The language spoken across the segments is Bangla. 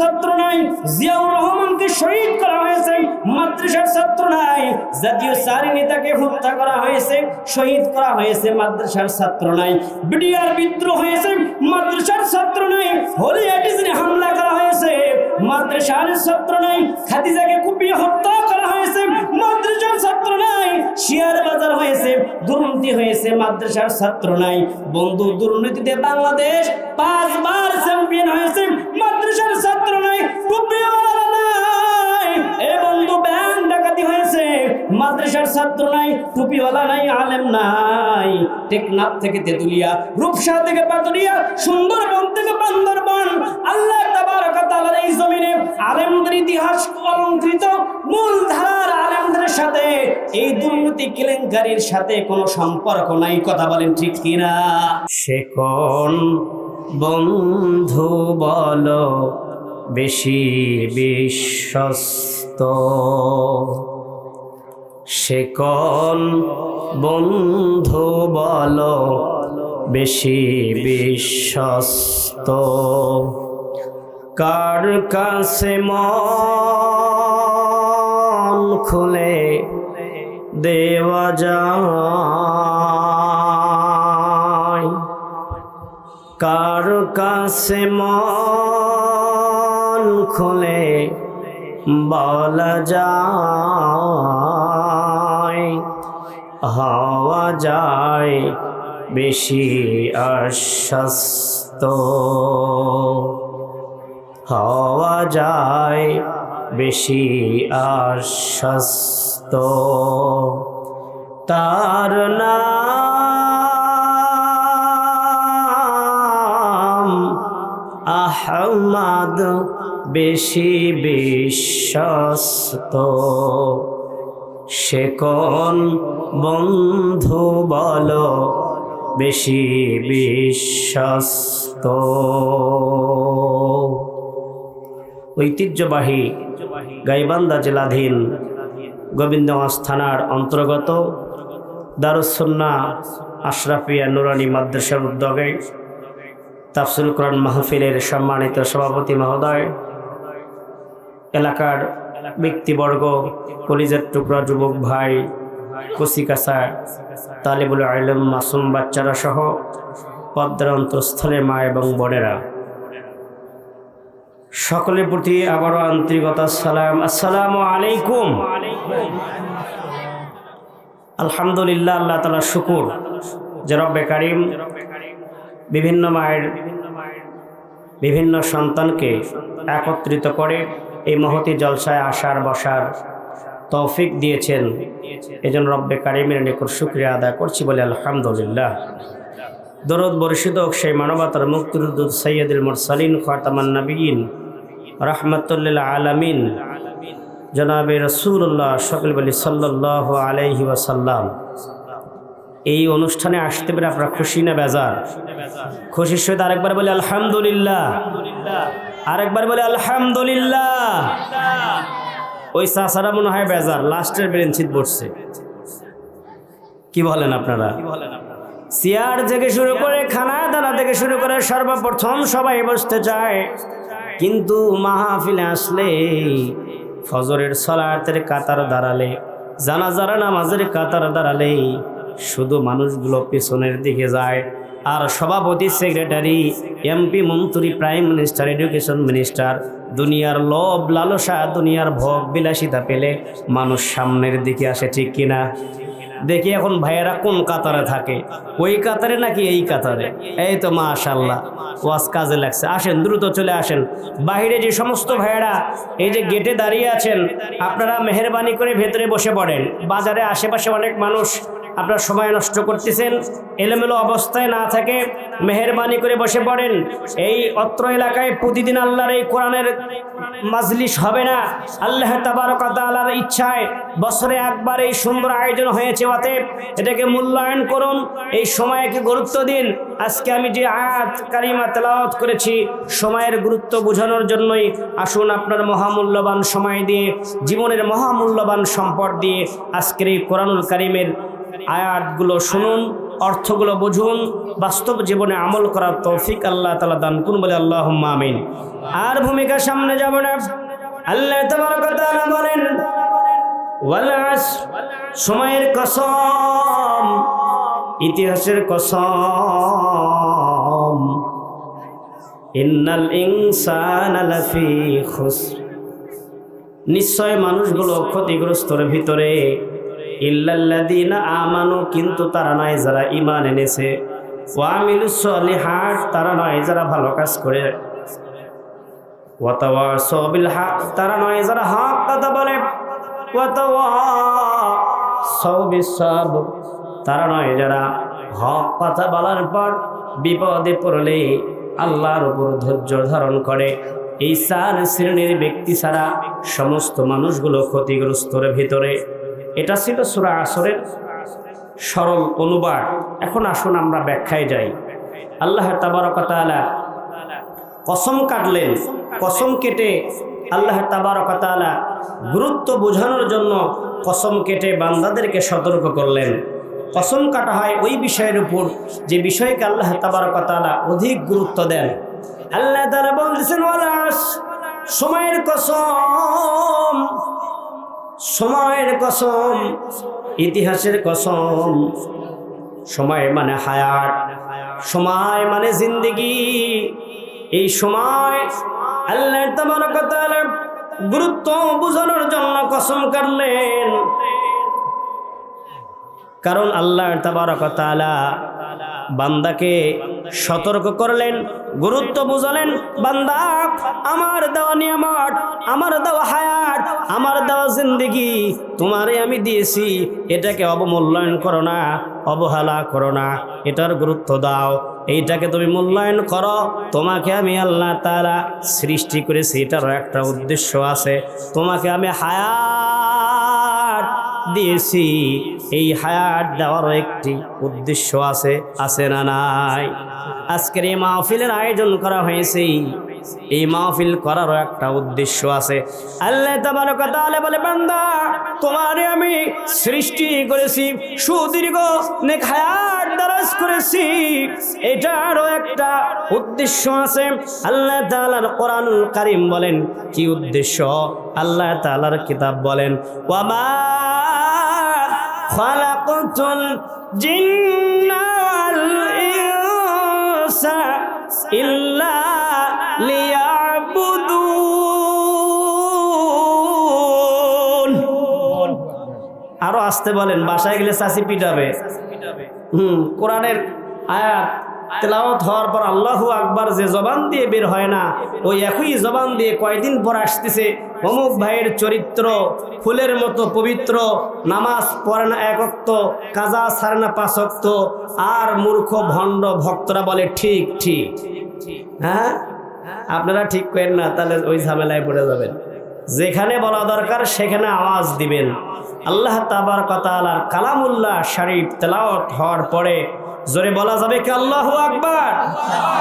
ছাত্র নাই, জিয়াউর রহমানকে শহীদ করা হয়েছে, মাদ্রাসার ছাত্র নাই, জাতীয় চারি নেতাকে হত্যা করা হয়েছে, শহীদ করা হয়েছে, মাদ্রাসার ছাত্র নাই। বিডিআর বিদ্রোহ হয়েছে, মাদ্রাসার ছাত্র নাই, হোলি এটিজনে হামলা করা হয়েছে, মাদ্রাসার ছাত্র নাই, খাদিজাকে কুপিয়ে হত্যা করা হয়েছে মাদ্রাসার ছাত্র নাই, শেয়ার বাজার হয়েছে, দুর্নীতি হয়েছে, মাদ্রাসার ছাত্র নাই। বন্ধু, দুর্নীতিতে বাংলাদেশ পাঁচবার চ্যাম্পিয়ন হয়েছে, মাদ্রাসার ছাত্র নাই টুপিওয়ালা নাই। এ বন্ধু মাদ্রাসার ছাত্র নাই, টুপিওয়ালা নাই, আলেম নাই। টেকনাফ থেকে তেতুলিয়া, রূপসা থেকে পাতুলিয়া সুন্দরবন থেকে বান্দরবন। আল্লাহ তাবারক তাআলার এই জমিনে আলেমদের ইতিহাস অলঙ্কৃত, মূল ধারার আলেমদের সাথে, এই দুর্নীতি কেলেঙ্কারির সাথে কোনো সম্পর্ক নাই, কথা বলেন ঠিক কিনা? সে কোন বন্ধু বলো, বেশি বিশ্বস্ত? সে কোন বন্ধু বলো, বেশি বিশ্বস্ত। কার কাছে মন খুলে দেওয়া যায়? কার কাছে মন খুলে বলা যায়? হওয়া যায় বেশি আশ্বস্ত। হওয়া যায় বেশি আশ্বস্ত। তার নাম আহমদ বেশি বিশ্বস্ত। সে কোন বন্ধু বলো? বেশি বিশ্বস্ত। ঐতিহ্যবাহী গাইবান্ধা জেলাধীন গোবিন্দগঞ্জ থানার অন্তর্গত দারুসন্না আশরাফিয়া নুরানি মাদ্রাসার উদ্যোগে তাফসুল কোরআন মাহফিলের সম্মানিত সভাপতি মহোদয়, এলাকার ব্যক্তিবর্গ, কলিজার টুকরা, যুবক ভাই কচিকাচা তালিবুল আলম মাসুম বাচ্চারা সহ পদ্মার মা এবং বোনেরা। সকলের প্রতি আবারও আন্তরিকতা সালাম। আসসালামু আলাইকুম। আলহামদুলিল্লাহ, আল্লাহ তালা শুকুর। যে রব্বে কারিম বিভিন্ন মায়ের, বিভিন্ন সন্তানকে একত্রিত করে এই মহতি জলসায় আসার, বসার তৌফিক দিয়েছেন। এজন্য রব্বে কারিমের নিকট শুক্রিয়া আদায় করছি বলে আলহামদুলিল্লাহ। দরদ বর্ষিত সেই মানবতার মুক্তিদুদ সৈয়দুল মুরসালিন, খাতামান নবীন রহমতুল্লাহ আলমিন। জনাবে রসুল্লাহ সকল বলি সাল্লাহ আলাইহি ওয়াসাল্লাম। এই অনুষ্ঠানে আসতে পেরে আপনারা খুশি না বেজার? খুশির সহিত আরেকবার বলে আলহামদুলিল্লাহ। আরেকবার বলে, আলহামদুলিল্লাহ। ওই চাষারা মনে হয় বেজার, লাস্টের বেঞ্চিত বসছে কি বলেন আপনারা? চেয়ার থেকে শুরু করে খানা দানা থেকে শুরু করে সর্বপ্রথম সবাই বসতে চায়। কিন্তু মাহফিলে আসলে ফজরের সলাতের কাতার দাঁড়ালে জানা জানাজারা নামাজের কাতার দাঁড়ালে শুধু মানুষগুলো পেছনের দিকে যায়। আর সভাপতি, সেক্রেটারি, এমপি, মন্ত্রী, প্রাইম মিনিস্টার, এডুকেশন মিনিস্টার, দুনিয়ার লোভ, লালসা, দুনিয়ার ভোগ, বিলাসিতা পেলে মানুষ সামনের দিকে আসে, ঠিক কিনা? দেখি এখন ভাইয়েরা কোন কাতারে থাকে। ওই কাতারে নাকি এই কাতারে? এই তো মাশাল্লাহ ওয়াজ কাজে লাগছে। আসেন, দ্রুত চলে আসেন। বাইরে যে সমস্ত ভাইয়েরা এই যে গেটে দাঁড়িয়ে আছেন, আপনারা মেহরবানি করে ভেতরে বসে পড়েন। বাজারে আশেপাশে অনেক মানুষ আপনার সময় নষ্ট করতেছেন, এলোমেলো অবস্থায় না থাকে, মেহরবানি করে বসে পড়েন। এই অত্র এলাকায় প্রতিদিন আল্লাহর এই কোরআনের মাজলিস হবে না। আল্লাহ তাবারকাতালার ইচ্ছায় বছরে একবার এই সুন্দর আয়োজন হয়েছে, অতএব এটাকে মূল্যায়ন করুন, এই সময়কে গুরুত্ব দিন। আজকে আমি যে আয়াত, কারিমা তেলাওয়াত করেছি, সময়ের গুরুত্ব বোঝানোর জন্যই আসুন আপনার মহামূল্যবান সময় দিয়ে, জীবনের মহামূল্যবান সম্পদ দিয়ে আজকের এই কোরআনুল কারিমের আয়াতগুলো শুনুন, অর্থগুলো বুঝুন, বাস্তব জীবনে আমল করার তৌফিক আল্লাহ তালা দান কোন বলে আল্লাহ আমিন। আর ভূমিকা সামনে যাব না। আল্লাহ তাবারক ওয়া তাআলা বলেন সময়ের কসম, ইতিহাসের কসম। ইন্নাল ইনসানা নিশ্চয় মানুষগুলো ক্ষতিগ্রস্তর ভিতরে ইল্লাল্লাযীনা আমানু, কিন্তু তারা নয় যারা ঈমান এনেছে। ওয়ামিলুস সলিহাত, তারা নয় যারা ভালো কাজ করে। ওয়াতাওয়াসাউ বিল হক তারা নয় যারা হক কথা বলে। ওয়াতাওয়াসাউ বিস সাবর তারা নয় যারা হক কথা বলার পর বিপদে পড়লে আল্লাহর উপর ধৈর্য ধারণ করে। এই চার শ্রেণির ব্যক্তি ছাড়া সমস্ত মানুষগুলো ক্ষতিগ্রস্তর ভিতরে। এটা ছিল সুরা আসরের সরল অনুবাদ। এখন আসুন আমরা ব্যাখ্যায় যাই। আল্লাহ তাবারকতালা কসম কাটলেন, কসম কেটে আল্লাহ তাবারকতালা গুরুত্ব বোঝানোর জন্য কসম কেটে বান্দাদেরকে সতর্ক করলেন। কসম কাটা হয় ওই বিষয়ের উপর যে বিষয়কে আল্লাহ তাবারকতালা অধিক গুরুত্ব দেন। আল্লাহ তারা ওয়ালাস, সময়ের কসম সময়ের কসম, ইতিহাসের কসম। সময় মানে হায়াত, সময় মানে জিন্দিগি। এই সময় আল্লাহ তোমার কথা গুরুত্ব বোঝানোর জন্য কসম করলেন কারণ আল্লাহ তাবারকতালা বান্দাকে সতর্ক করলেন, গুরুত্ব বুঝালেন, বান্দা, আমার দেওয়া নিয়ামত, আমার দেওয়া হায়াত, আমার দেওয়া জিন্দিগি, তোমারে আমি দিয়েছি, এটাকে অবমূল্যায়ন করো না, অবহেলা করো না, এটার গুরুত্ব দাও, এইটাকে তুমি মূল্যায়ন করো, তোমাকে আমি আল্লাহ তারা সৃষ্টি করেছি, এটারও একটা উদ্দেশ্য আছে, তোমাকে আমি হায়াত দিয়েছি। এই হায়াত দেওয়ারও একটি উদ্দেশ্য আছে আছে না নাই? আজকের এই মাহফিলের আয়োজন করা হয়েছে। এই মাহফিল করারও একটা উদ্দেশ্য আছে। আল্লাহ তাবারক তাআলা বলে, বান্দা, তোমারে আমি সৃষ্টি করেছি, সুদীর্ঘ নেক হায়াত করেছি। এটারও একটা উদ্দেশ্য আছে। আল্লাহ তাআলার কোরআনুল কারীম বলেন, কি উদ্দেশ্য? আল্লাহ তাআলার কিতাব বলেন ওয়ামা খালাকতুল জিন্না ওয়াল ইনসা ইল্লা লিয়াবুদুন। আরও আসতে বলেন, বাসায় গেলে চাষি পিটাবে। হুম, কোরআনের আয়াত, তেলাওয়াত হওয়ার পর আল্লাহু আকবার যে জবান দিয়ে বের হয় না, ওই একই জবান দিয়ে কয়দিন পর আসতেছে অমুক ভাইয়ের চরিত্র, ফুলের মতো পবিত্র, নামাজ পড়ে না একক্ত কাজা সারে না পাঁচক্ত আর মূর্খ ভণ্ড ভক্তরা বলে, ঠিক ঠিক। হ্যাঁ? আপনারা ঠিক করেন না, তাহলে ওই ঝামেলায় পড়ে যাবেন। যেখানে বলা দরকার, সেখানে আওয়াজ দিবেন। আল্লাহ তাবার কথালার কালামুল্লাহ শরীফ তেলাওয়াত হওয়ার পরে জোরে বলা যাবে কি, আল্লাহ আকবার?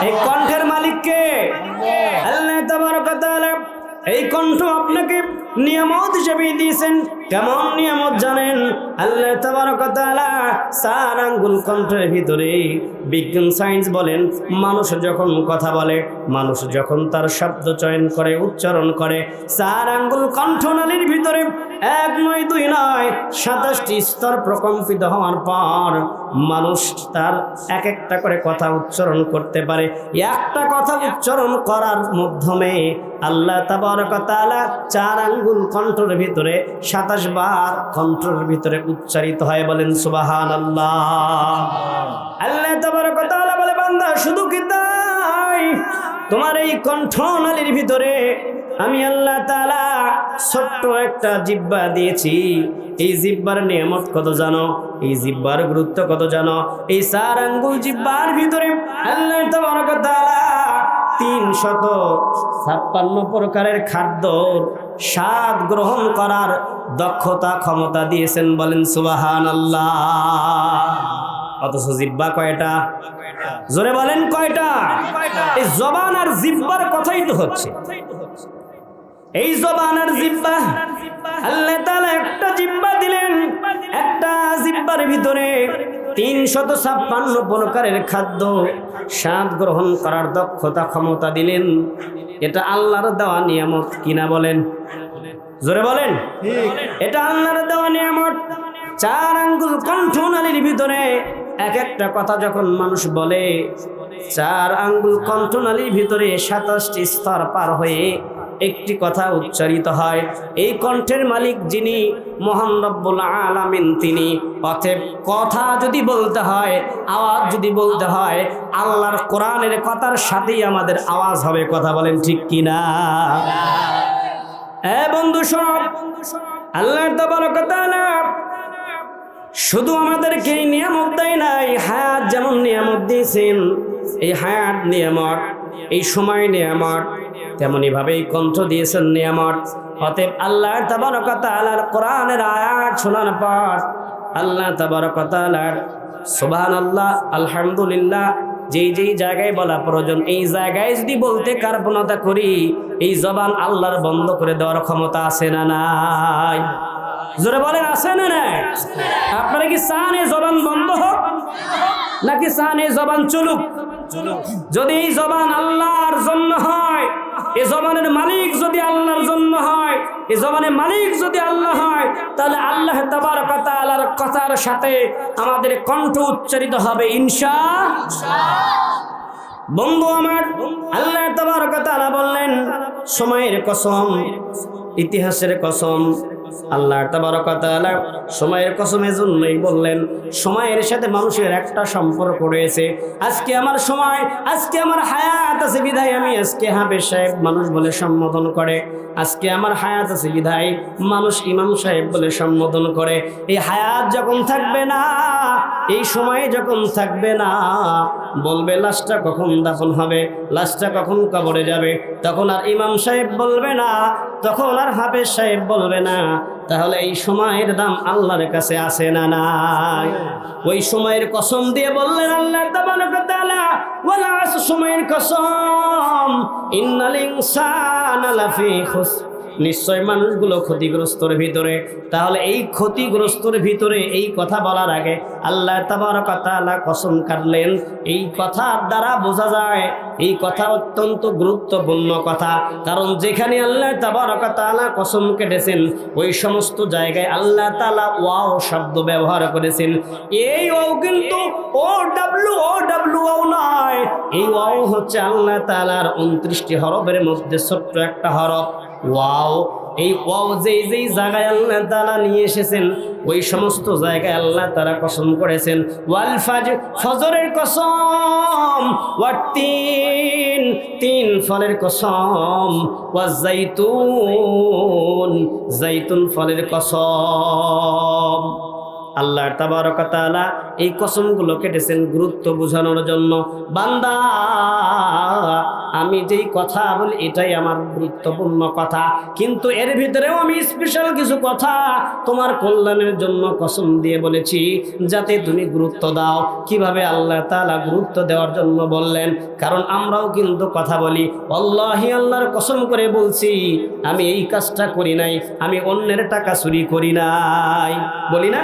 এই কণ্ঠের মালিককে আল্লাহ তাবার কথালা এই কণ্ঠ আপনাকে নিয়ামত হিসেবে দিয়েছেন। কেমন নিয়ামত জানেন? আল্লাহ তাবারক কথা সার আঙ্গুল কণ্ঠের ভিতরে বিজ্ঞান সায়েন্স বলেন, মানুষ যখন কথা বলে, মানুষ যখন তার শব্দ চয়ন করে, উচ্চারণ করে, চার আঙ্গুল কণ্ঠনালীর ভিতরে এক নয় দুই নয় সাতাশটি স্তর প্রকম্পিত হওয়ার পর মানুষ তার এক একটা করে কথা উচ্চারণ করতে পারে। একটা কথা উচ্চারণ করার মাধ্যমে আল্লাহ তাবারক তাআলা চার আঙ্গুল কণ্ঠের ভিতরে সাতাশ বার কণ্ঠের ভিতরে উচ্চারিত হয় বলেন সুবাহান আল্লাহ আল্লাহ বলে, বান্দা, শুধু কি তাই? তোমার এই কণ্ঠনালীর ভিতরে আমি আল্লাহ তাআলা ছোট্ট একটা জিব্বা দিয়েছি। এই জিব্বার নিয়ামত কত জানো? এই জিব্বার গুরুত্ব কত জানো? এই চার আঙ্গুল জিব্বার ভিতরে আল্লাহ তাবারক তাআলা তিন শত ছাপ্পান্ন প্রকারের খাদ্য স্বাদ গ্রহণ করার দক্ষতা, ক্ষমতা দিয়েছেন বলেন সুবাহান আল্লাহ অথচ জিব্বা কয়টা? জোরে বলেন কয়টা? এই জবান আর জিব্বার কথাই তো হচ্ছে। এই জবান আর জিব্বা আল্লাহ তাআলা একটা জিব্বা দিলেন। একটা জিব্বার ভিতরে তিনশত ছাপ্পান্ন প্রকারের খাদ্য স্বাদ গ্রহণ করার দক্ষতা ক্ষমতা দিলেন। এটা আল্লাহর দেওয়া নিয়ামত কিনা বলেন? জোরে বলেন। এটা আল্লাহর দেওয়া নিয়ামত। চার আঙ্গুল কণ্ঠনালীর ভিতরে এক একটা কথা যখন মানুষ বলে চার আঙ্গুল কণ্ঠনালীর ভিতরে সাতাশটি স্তর পার হয়ে একটি কথা উচ্চারিত হয়। এই কণ্ঠের মালিক যিনি মহান রব্বুল আলামিন তিনি। অতএব কথা যদি বলতে হয় আওয়াজ যদি বলতে হয় আল্লাহর কোরআনের কথার সাথেই আমাদের আওয়াজ হবে কথা বলেন ঠিক কিনা? এ বন্ধু সব আল্লাহ তাবারকাতালা শুধু আমাদেরকে এই নিয়ামত দেয় নাই, হায়াত যেমন নিয়ামত দিয়েছেন, এই হায়াত নিয়ামত, এই সময় নিয়ামত তেমনি ভাবে এই কণ্ঠ দিয়েছেন নিয়ামত। অতএব আল্লাহ তাবারকাতালার কোরআনের আয়াত শোনার পর আল্লাহ তাবারকাতালার সুবহান আল্লাহ আলহামদুলিল্লাহ, যেই যেই জায়গায় বলা প্রয়োজন, এই জায়গায় যদি বলতে কার্পণতা করি, এই জবান আল্লাহর বন্ধ করে দেওয়ার ক্ষমতা আছে না নাই? জোরে বলেন, আছে না নাই? আপনারা কি চান এই জবান বন্ধ হোক? নাকি চান এই জবান চলুক? যদি এই জবান আল্লাহর জন্য হয় এই জবানের মালিক যদি আল্লাহর জন্য হয় এই জবানের মালিক যদি আল্লাহ হয়, তাহলে আল্লাহ তাবার কথা আল্লাহর কথার সাথে আমাদের কণ্ঠ উচ্চারিত হবে, ইনশা বন্ধু আমার, আল্লাহ তাবার কথা বললেন, সময়ের কসম, ইতিহাসের কসম আল্লাহ তাবারকাতালা সময়ের কসমের জন্যই বললেন, সময়ের সাথে মানুষের একটা সম্পর্ক রয়েছে। আজকে আমার সময়, আজকে আমার হায়াত আছে বিধায় আমি আজকে হাবে সাহেব মানুষ বলে সম্বোধন করে। আজকে আমার হায়াত আছে, বিধায় মানুষ ইমাম সাহেব বলে সম্বোধন করে। এই হায়াত যখন থাকবে না, এই সময়ে যখন থাকবে না, বলবে লাশটা কখন দাফন হবে, লাশটা কখন কবরে যাবে, তখন আর ইমাম সাহেব বলবে না, তখন আর হাফেজ সাহেব বলবে না। তাহলে এই সময়ের দাম আল্লাহর কাছে আসে না নাই? ওই সময়ের কসম দিয়ে বললেন আল্লাহ সময়ের কসম ইন্নাল ইনসানা লাফি খুস নিশ্চয় মানুষগুলো ক্ষতিগ্রস্তর ভিতরে। তাহলে এই ক্ষতিগ্রস্তর ভিতরে এই কথা বলার আগে আল্লাহ তাবারকা তাআলা কসম কাটলেন, এই কথার দ্বারা বোঝা যায়, এই কথা অত্যন্ত গুরুত্বপূর্ণ কথা। কারণ যেখানে আল্লাহ তাবারকা তাআলা কসম কেটেছেন, ওই সমস্ত জায়গায় আল্লাহ তাআলা ওয়াও শব্দ ব্যবহার করেছেন। এই ওয়াও কিন্তু O W O W wow নয়। এই ওয়াও হচ্ছে আল্লাহ তাআলার উনত্রিশটি হরফের মধ্যে ছোট্ট একটা হরফ। ওয়াও, এই ওয়াও যেই যেই জায়গায় আল্লাহ তাআলা নিয়ে এসেছেন, ওই সমস্ত জায়গায় আল্লাহ তারা কসম করেছেন, ওয়াল ফাজ, ফজরের কসম তিন তিন ফলের কসম, ওয়া জাইতুন জাইতুন ফলের কসম। আল্লাহ তাবারকাতালা এই কসমগুলো কেটেছেন গুরুত্ব বোঝানোর জন্য। বান্দা, আমি যেই কথা বলি, এটাই আমার গুরুত্বপূর্ণ কথা। কিন্তু এর ভিতরেও আমি স্পেশাল কিছু কথা তোমার কল্যাণের জন্য কসম দিয়ে বলেছি, যাতে তুমি গুরুত্ব দাও। কীভাবে আল্লাহ তালা গুরুত্ব দেওয়ার জন্য বললেন? কারণ আমরাও কিন্তু কথা বলি অল্লাহি আল্লাহর কসম করে বলছি, আমি এই কাজটা করি নাই, আমি অন্যের টাকা চুরি করি নাই। বলি না?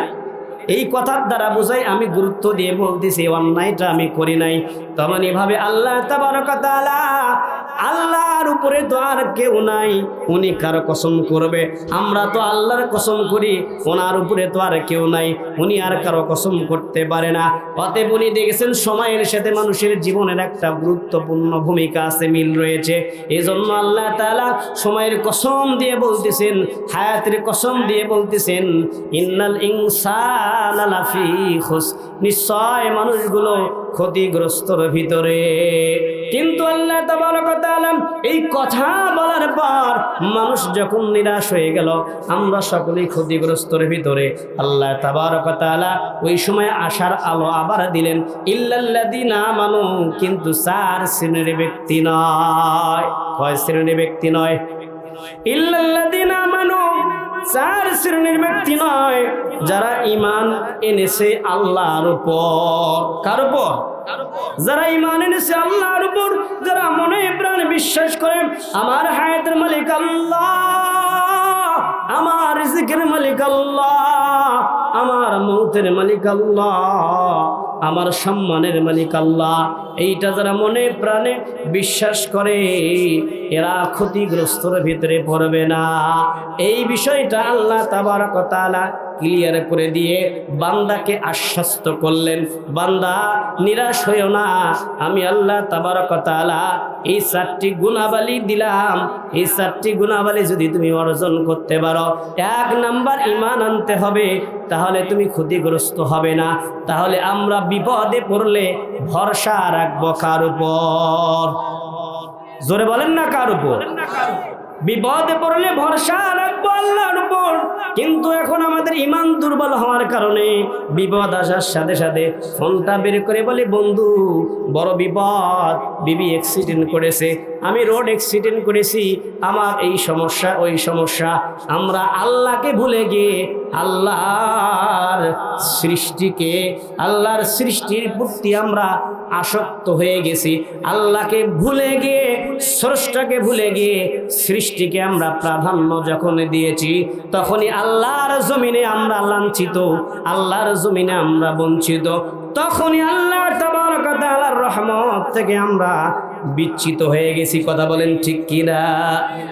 এই কথার দ্বারা বোঝাই আমি গুরুত্ব দিয়ে বলতেছি, অন্যায়টা আমি করি নাই। তখন এভাবে আল্লাহ আল্লাহর উপরে তো আর কেউ নাই, উনি কারও কসম করবে? আমরা তো আল্লাহর কসম করি, ওনার উপরে তো আর কেউ নাই, উনি আর কারও কসম করতে পারে না। অতএব উনি দেখেছেন সময়ের সাথে মানুষের জীবনের একটা গুরুত্বপূর্ণ ভূমিকা আছে, মিল রয়েছে। এই জন্য আল্লাহ তাআলা সময়ের কসম দিয়ে বলতেছেন, হায়াতের কসম দিয়ে বলতেছেন, ইন্নাল ইনসান লাফি খুস। নিশ্চয় মানুষগুলো ক্ষতিগ্রস্তর ভিতরে। কিন্তু আল্লাহ তাআলা এই কথা বলার পর মানুষ যখন নিরাশ হয়ে গেল, আমরা সকলেই ক্ষতিগ্রস্তর ভিতরে। আল্লাহ তাআলা ওই সময় আশার আলো আবার দিলেন, ইল্লাল্লাযিনা আমানু, কিন্তু চার শ্রেণির ব্যক্তি নয়। কয় শ্রেণির ব্যক্তি নয়? ইল্লাল্লাযিনা আমানু চার শ্রেণির ব্যক্তি নয়, যারা ইমান এনেছে আল্লাহর উপর। কার উপর? যারা ইমান এনেছে আল্লাহর উপর, যারা মনে প্রাণ বিশ্বাস করেন আমার হায়াতের মালিক আল্লাহ, আমার রিজিকের মালিক আল্লাহ। মৌতের মালিক আল্লাহ, আমার সম্মানের মালিক আল্লাহ। এইটা যারা মনে প্রাণে বিশ্বাস করে, এরা ক্ষতিগ্রস্তর ভিতরে পড়বে না। এই বিষয়টা আল্লাহ তাবারকতালা ক্লিয়ার করে দিয়ে বান্দাকে আশ্বস্ত করলেন। বান্দা, নিরাশ হইও না। আমি আল্লাহ তাবারকতালা এই চারটি গুণাবলী দিলাম। এই চারটি গুণাবলী যদি তুমি অর্জন করতে পারো, এক নাম্বার ইমান আনতে হবে, তাহলে তুমি ক্ষতিগ্রস্ত হবে না। তাহলে আমরা বিপদে পড়লে ভরসা রাখব কার উপর? জোরে বলেন না কার উপর? বিপদে পড়লে ভরসা রাখব আল্লাহর উপর। কিন্তু এখন আমাদের ইমান দুর্বল হওয়ার কারণে বিপদ আসার সাথে সাথে ফোনটা বের করে বলে, বন্ধু, বড় বিপদ, বিবি অ্যাক্সিডেন্ট করেছে। আমি রোড অ্যাক্সিডেন্ট করেছি, আমার এই সমস্যা, ওই সমস্যা। আমরা আল্লাহকে ভুলে গিয়ে আল্লাহর সৃষ্টিকে, আল্লাহর সৃষ্টির প্রতি আমরা আসক্ত হয়ে গেছি। আল্লাহকে ভুলে গিয়ে, স্রষ্টাকে ভুলে গিয়ে সৃষ্টিকে আমরা প্রাধান্য যখন দিয়েছি, তখনই আল্লাহর জমিনে আমরা লাঞ্ছিত, আল্লাহর জমিনে আমরা বঞ্চিত। তখনই আল্লাহর তাবারকাতালার রহমত থেকে আমরা বিচ্ছিত হয়ে গেছি। কথা বলেন ঠিক কিনা?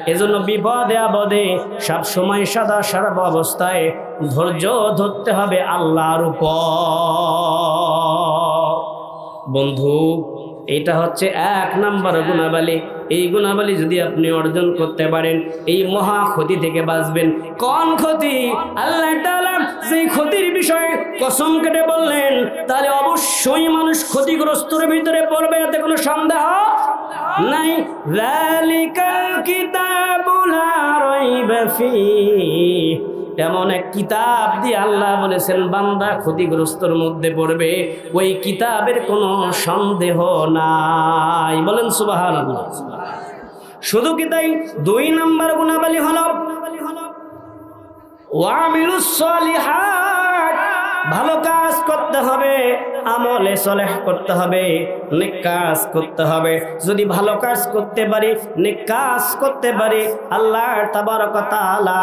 এজন্য বিপদে আপদে সব সময় সদা সর্ব অবস্থায় ধৈর্য ধরতে হবে আল্লাহর উপর। বন্ধু, এটা হচ্ছে এক নাম্বার গুণাবলী। এই গুণাবলী যদি আপনি অর্জন করতে পারেন, এই মহা ক্ষতি থেকে বাঁচবেন। কোন ক্ষতি? আল্লাহ যে ক্ষতির বিষয়ে কসম কেটে বললেন, তাহলে অবশ্যই মানুষ ক্ষতিগ্রস্তর ভিতরে পড়বে, এতে কোনো সন্দেহ নাই। যালিকাল কিতাবু লা রাইবা ফীহ। এমন এক কিতাব দিয়ে আল্লাহ বলেছেন, বান্দা ক্ষতিগ্রস্তর মধ্যে পড়বে, ওই কিতাবের কোনো সন্দেহ নাই। বলেন সুবাহান শুধু কি তাই? দুই নম্বর গুণাবলী হল ভালো কাজ করতে হবে। আমলে সলেহ করতে হবে, নেক কাজ করতে হবে। যদি ভালো কাজ করতে পারি, নেক কাজ করতে পারি, আল্লাহ তাবারক তাআলা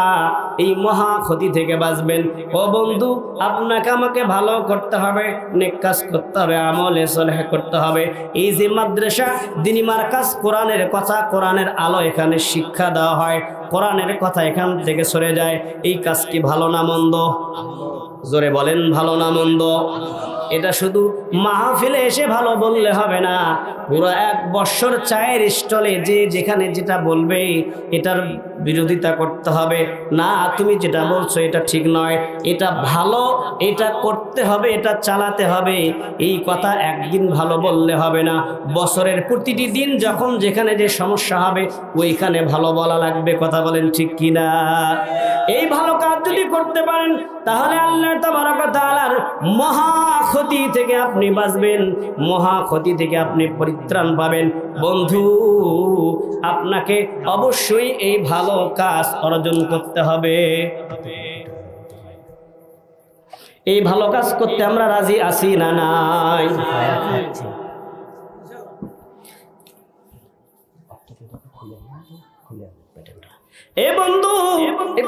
এই মহা ক্ষতি থেকে বাঁচবেন। ও বন্ধু, আপনাকে আমাকে ভালো করতে হবে, নেক কাজ করতে হবে, আমলে সলেহ করতে হবে। এই যে মাদ্রাসা দিনী মার্কাজ কোরআনের কথা, কোরআনের আলো এখানে শিক্ষা দেওয়া হয়, কোরআনের কথা এখান থেকে সরে যায়। এই কাজ কি ভালো না মন্দ? জোরে বলেন, ভালো না মন্দ? এটা শুধু মাহফিলে এসে ভালো বললে হবে না। পুরো এক বৎসর চায়ের স্টলে যে যেখানে যেটা বলবে, এটার বিরোধিতা করতে হবে। না, তুমি যেটা বলছো এটা ঠিক নয়। এটা ভালো, এটা করতে হবে, এটা চালাতে হবে। এই কথা একদিন ভালো বললে হবে না। বছরের প্রতিটি দিন যখন যেখানে যে সমস্যা হবে, ওইখানে ভালো বলা লাগবে। কথা বলেন ঠিক কিনা? এই ভালো কাজ যদি করতে পারেন, তাহলে আল্লাহ তাআলার মহা ক্ষতি থেকে আপনি বাঁচবেন, মহা ক্ষতি থেকে আপনি পরিত্রাণ পাবেন। বন্ধু, আপনাকে অবশ্যই এই ভালো কাজ অর্জন করতে হবে। এই ভালো কাজ করতে আমরা রাজি আছি না নাই? এ বন্ধু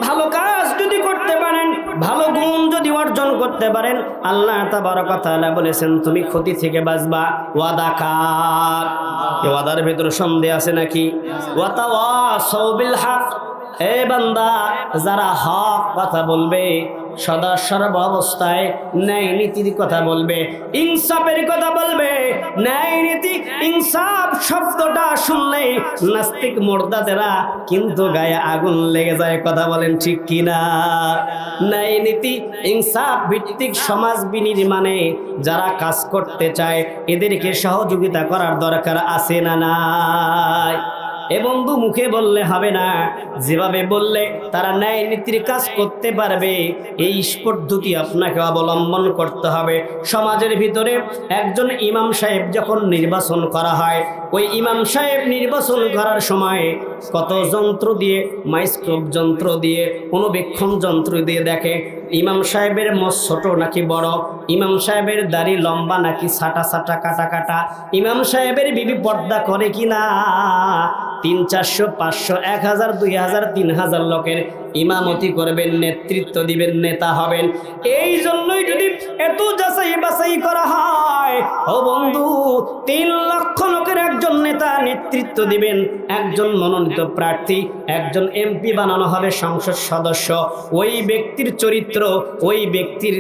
ভালো কাজ যদি করতে পারেন, ভালো গুণ যদি অর্জন করতে পারেন, আল্লাহ তাআলা বলেছেন, তুমি ক্ষতি থেকে বাঁচবা। ওয়াদা কার? ওয়াদার ভেতরে সন্দেহ আছে নাকি? বিল হক। এ বান্দা, যারা হক কথা বলবে সদা সর্ব অবস্থায় ন্যায় নীতির কথা বলবে, ইনসাফের কথা বলবে। ন্যায় নীতি ইনসাফ শব্দটা শুনলে নাস্তিক মোর্দাদেরা কিন্তু গায়ে আগুন লেগে যায়, কথা বলেন ঠিক কিনা? ন্যায় নীতি ইনসাফ ভিত্তিক সমাজ বিনির্মাণে যারা কাজ করতে চায়, এদেরকে সহযোগিতা করার দরকার আছে না নাই? এ বন্ধু মুখে বললে হবে না। যেভাবে বললে তারা ন্যায় নীতির কাজ করতে পারবে, এই পদ্ধতি আপনাকে অবলম্বন করতে হবে। সমাজের ভিতরে একজন ইমাম সাহেব যখন নির্বাচন করা হয়, ওই ইমাম সাহেব নির্বাচন করার সময় কত যন্ত্র দিয়ে মাইস্ক্রোপ যন্ত্র দিয়ে, অনুবেক্ষণ যন্ত্র দিয়ে দেখে, ইমাম সাহেবের মত ছোট নাকি বড়, ইমাম সাহেবের দাড়ি লম্বা নাকি সাটা সাটা কাটা কাটা, ইমাম সাহেবের বিবি পর্দা করে কি না তিন চারশো পাঁচশো এক হাজার দুই হাজার তিন হাজার লোকের ইমামতি করবেন, নেতৃত্ব দিবেন, নেতা হবেন। এই জন্যই যদি এত যাচাই বাছাই করা হয়, ও বন্ধু, তিন লক্ষ লোকের একজন নেতা নেতৃত্ব দিবেন, একজন মনোনীত প্রার্থী, একজন এমপি বানানো হবে সংসদ সদস্য। ওই ব্যক্তির চরিত্র, ওই ব্যক্তির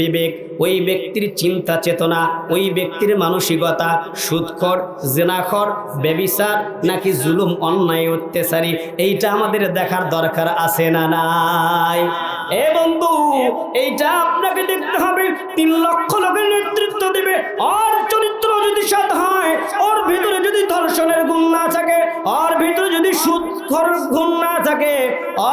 বিবেক, ওই ব্যক্তির চিন্তা চেতনা, ওই ব্যক্তির মানসিকতা সুদখর জেনাখর, বেবিচার, নাকি জুলুম, অন্যায়, অত্যাচারী, এইটা আমাদের দেখার দরকার আছে না নাই। এ বন্ধু, এইটা আপনাকে দেখতে হবে। তিন লক্ষ লোকের নেতৃত্ব দিবে। আর চরিত্র যদি সৎ হয়, ওর ভিতরে যদি ধর্ষণের গুণ না থাকে ওর ভিতরে যদি সুদখর গুণ না থাকে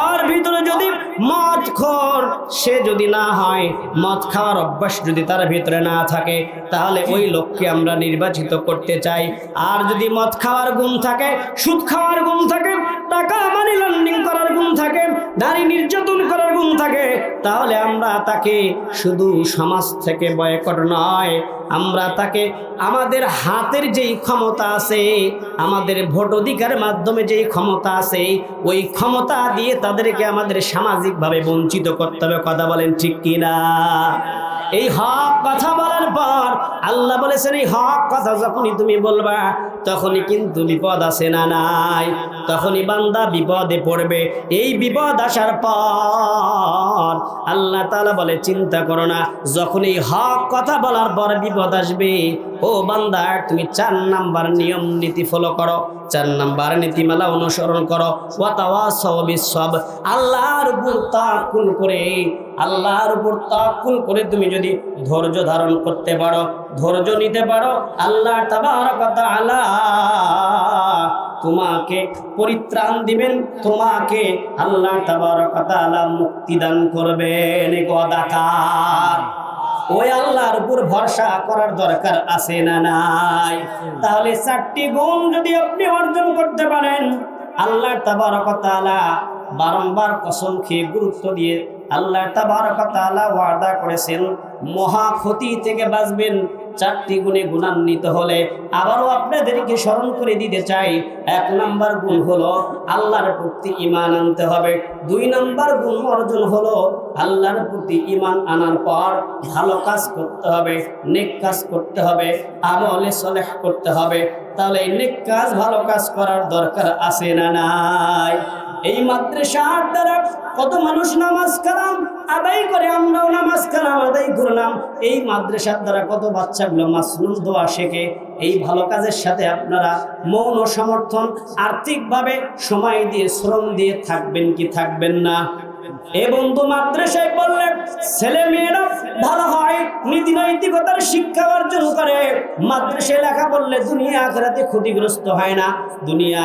ওর ভিতরে যদি মদ খর সে যদি না হয়, মদ খাওয়ার অভ্যাস যদি তার ভিতরে না থাকে, তাহলে ওই লোককে আমরা নির্বাচিত করতে চাই। আর যদি মদ খাওয়ার গুণ থাকে, সুদ খাওয়ার গুণ থাকে, টাকা মানি লন্ডিং করার গুণ থাকে নারী নির্যাতন করার গুণ থাকে, তাহলে আমরা তাকে শুধু সমাজ থেকে বয়কট নয়, আমরা তাকে আমাদের হাতের যেই ক্ষমতা আছে, আমাদের ভোট অধিকারের মাধ্যমে যেই ক্ষমতা আছে, ওই ক্ষমতা দিয়ে তাদেরকে আমাদের সামাজিকভাবে বঞ্চিত করতে হবে, কথা বলেন ঠিক কিনা? এই হক কথা বলার পর আল্লাহ বলেছেন, এই হক কথা যখনই তুমি বলবা তখনই কিন্তু বিপদ আসে না নাই। তখনই বান্দা বিপদে পড়বে। এই বিপদ আসার পর আল্লাহ তাআলা বলে, চিন্তা করো না যখন এই হক কথা বলার পর বিপদ আসবে, ও বান্দা, তুমি চার নাম্বার নিয়ম নীতি ফলো করো, চার নাম্বার নীতিমালা অনুসরণ করো ওয়াতাওয়াসাও বিসব আল্লাহর উপর তাকুল করে, আল্লাহর উপর তাকুল করে তুমি যদি ধৈর্য ধারণ করতে পারো ধৈর্য নিতে পারো। আল্লাহ তাআলা তোমাকে পরিত্রাণ দিবেন, তোমাকে আল্লাহ মুক্তি দান করবেন। গদাকার ওই আল্লাহর উপর ভরসা করার দরকার আছে না নাই? তাহলে চারটি গুণ যদি আপনি অর্জন করতে পারেন, আল্লাহ তাবারক ওয়া তাআলা বারংবার কসম খেয়ে গুরুত্ব দিয়ে আল্লাহ তাবারক ওয়া তাআলা ওয়াদা করেছেন, মহা ক্ষতি থেকে বাঁচবেন। চারটি গুণে গুণান্বিত হলে আবারও আপনাদেরকে স্মরণ করে দিতে চাই, এক নাম্বার গুণ হলো আল্লাহর প্রতি ইমান আনতে হবে। দুই নাম্বার গুণ অর্জন হলো আল্লাহর প্রতি ইমান আনার পর ভালো কাজ করতে হবে, নেক কাজ করতে হবে, আমলে সলেহ করতে হবে। তাহলে নেক কাজ, ভালো কাজ করার দরকার আছে না নাই? এই মাদ্রাসার দ্বারা কত মানুষ নামাজ কালাম, আদায় করে আমরাও নামাজ কালাম, আদায় করলাম। এই মাদ্রাসার দ্বারা কত বাচ্চাগুলো মাসরুম দোয়া শেখে। এই ভালো কাজের সাথে আপনারা মৌন সমর্থন, আর্থিকভাবে সময় দিয়ে, শ্রম দিয়ে থাকবেন কি থাকবেন না। এ বন্ধু মাদ্রাসায় পড়লে ছেলে মেয়েরা ভালো হয়, নীতি নৈতিকতার শিক্ষা অর্জন করে। মাদ্রাসায় লেখা পড়লে দুনিয়া ক্ষতিগ্রস্ত হয় না। দুনিয়া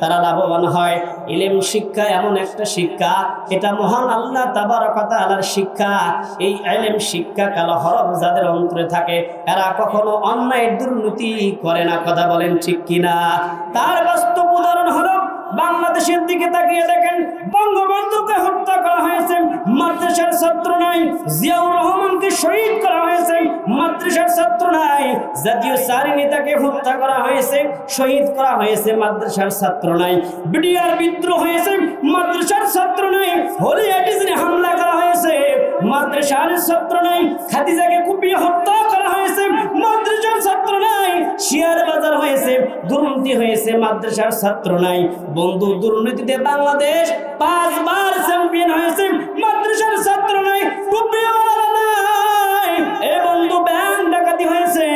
তারা লাভবান হয়। ইলেম শিক্ষা এমন একটা শিক্ষা, এটা মহান আল্লাহ তাবারকতা আলার শিক্ষা। এই এলেম শিক্ষা কালো হরফ যাদের অন্তরে থাকে, এরা কখনো অন্যায় দুর্নীতি করে না, কথা বলেন ঠিক কিনা? তার বাস্তব উদাহরণ বাংলাদেশের দিকে তাকিয়ে দেখেন, বঙ্গবন্ধুকে হত্যা করা হয়েছে, মাদ্রাসার ছাত্র নাই, জিয়াউর রহমানকে শহীদ করা হয়েছে, মাদ্রাসার ছাত্র নাই, জাতীয় সারি নেতাকে হত্যা করা হয়েছে, শহীদ করা হয়েছে, মাদ্রাসার ছাত্র নাই, বিডিআর বিদ্রোহ হয়েছে, মাদ্রাসার ছাত্র নাই, হোলি এডিসনে হামলা করা হয়েছে, মাদ্রাসার ছাত্র নাই, খাদিজাকে কুপিয়ে শেয়ার বাজার হয়েছে, দুর্নীতি হয়েছে, মাদ্রাসার ছাত্র নাই। বন্ধু, দুর্নীতিতে বাংলাদেশ পাঁচবার চ্যাম্পিয়ন হয়েছে, মাদ্রাসার ছাত্র নাই নাই। এ বন্ধু ডাকাতি হয়েছে,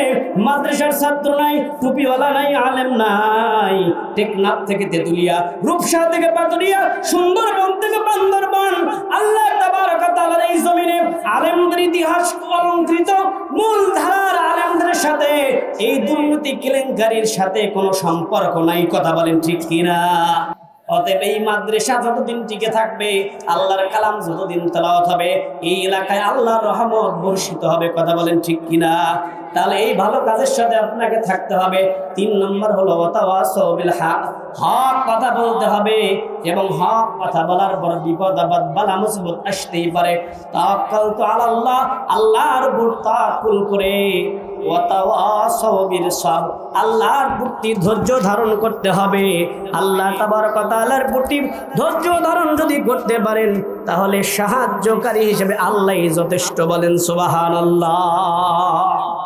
মাদ্রাসার ছাত্র নাই নাই, আলেম নাই। থেকে তেতুলিয়া, রূপসা থেকে পাতুরিয়া সুন্দরবন থেকে এই ইতিহাস অলঙ্কৃত মূল ধারার আলেমদের সাথে, এই দুর্নীতি কেলেঙ্কারির সাথে কোনো সম্পর্ক নাই, কথা বলেন ঠিক কিনা? অতএব এই মাদ্রাসা যতদিন টিকে থাকবে, আল্লাহর কালাম যতদিন তেলাওয়াত হবে, এই এলাকায় আল্লাহর রহমত বর্ষিত হবে, কথা বলেন ঠিক কিনা? তাহলে এই ভালো কাজের সাথে আপনাকে থাকতে হবে। তিন নম্বর হলো ওয়াতাওয়াসাউ বিল হক। হক কথা বলতে হবে এবং হক কথা বলার পর বিপদ, আপদ, বালা, মুসিবত আসতেই পারে। তাওয়াক্কাল তো আল্লাহ আল্লাহর উপর তাওয়াক্কুল করে। আল্লাহর প্রতি ধৈর্য ধারণ করতে হবে। আল্লাহ তাবারক ওয়া তাআলার প্রতি ধৈর্য ধারণ যদি করতে পারেন, তাহলে সাহায্যকারী হিসেবে আল্লাহই যথেষ্ট বলেন, সুবহানাল্লাহ।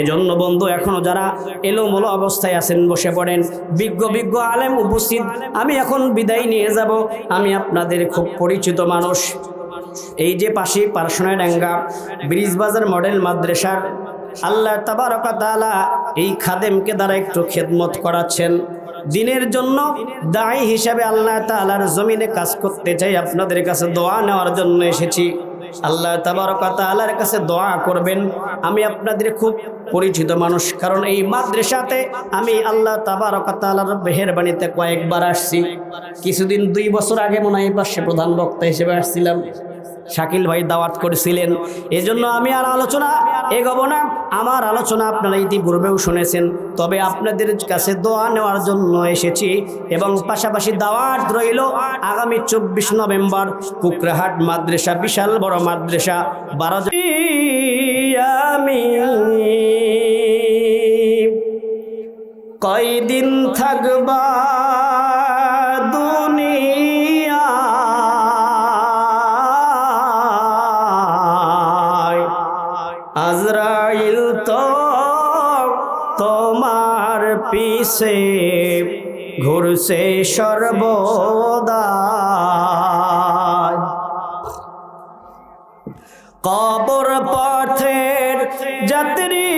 এজন্য বন্ধু, এখনও যারা এলোমলো অবস্থায় আছেন, বসে পড়েন, বিজ্ঞ বিজ্ঞ আলেম উপস্থিত, আমি এখন বিদায় নিয়ে যাব। আমি আপনাদের খুব পরিচিত মানুষ। এই যে পাশে পার্সোনাল ডাঙ্গা ব্রিজ বাজার মডেল মাদ্রাসার আল্লাহ তাবারকা তাআলা এই খাদেমকে দ্বারা একটু খেদমত করাচ্ছেন। দিনের জন্য দায়ী হিসাবে আল্লাহ তাআলার জমিনে কাজ করতে চাই, আপনাদের কাছে দোয়া নেওয়ার জন্য এসেছি। আল্লাহ তাবারকা আল্লাহর কাছে দোয়া করবেন। আমি আপনাদের খুব পরিচিত মানুষ, কারণ এই মাদ্রাসাতে আমি আল্লাহ তাবারকা তাআলার মেহেরবানিতে কয়েকবার আসছি। কিছুদিন দুই বছর আগে মনে হয় পাশে প্রধান বক্তা হিসেবে আসছিলাম। শাকিল ভাই দাওয়াত করেছিলেন। এজন্য আমি আর আলোচনা এগোবো না। আমার আলোচনা আপনারা ইতিপূর্বেও শুনেছেন। তবে আপনাদের কাছে দোয়া নেওয়ার জন্য এসেছি এবং পাশাপাশি দাওয়াত রইল আগামী চব্বিশ নভেম্বর কুকরাহাট মাদ্রাসা, বিশাল বড় মাদ্রাসা, বারো আমি কয়দিন থাকবা? পিছে ঘুরছে সর্বদা। কবর পথের যাত্রী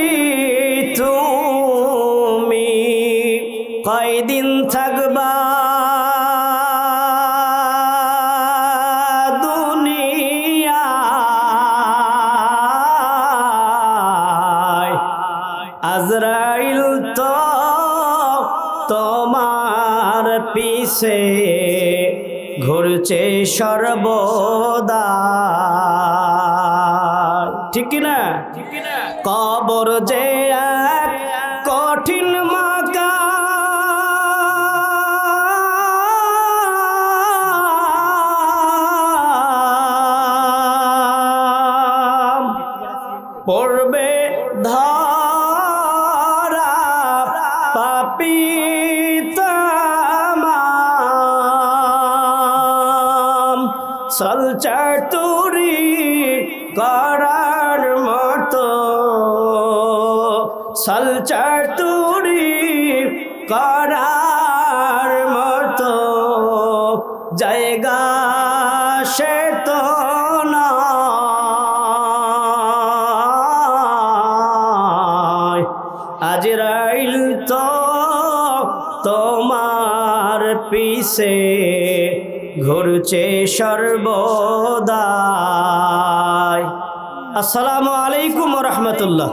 তুমি কয়দিন থাকবা? সর্বদা ঠিক কি না কবর যে এক কঠিন মাকা পড়বে ধরা পাপি সলচার তুরি করার মতো। সলচার তুরি করার মতো। জায়গা সে তো নয়। আজরাইল তো তোমার পিছে। ঘুরছে সর্বদা আসসালামু আলাইকুম রহমতুল্লাহ।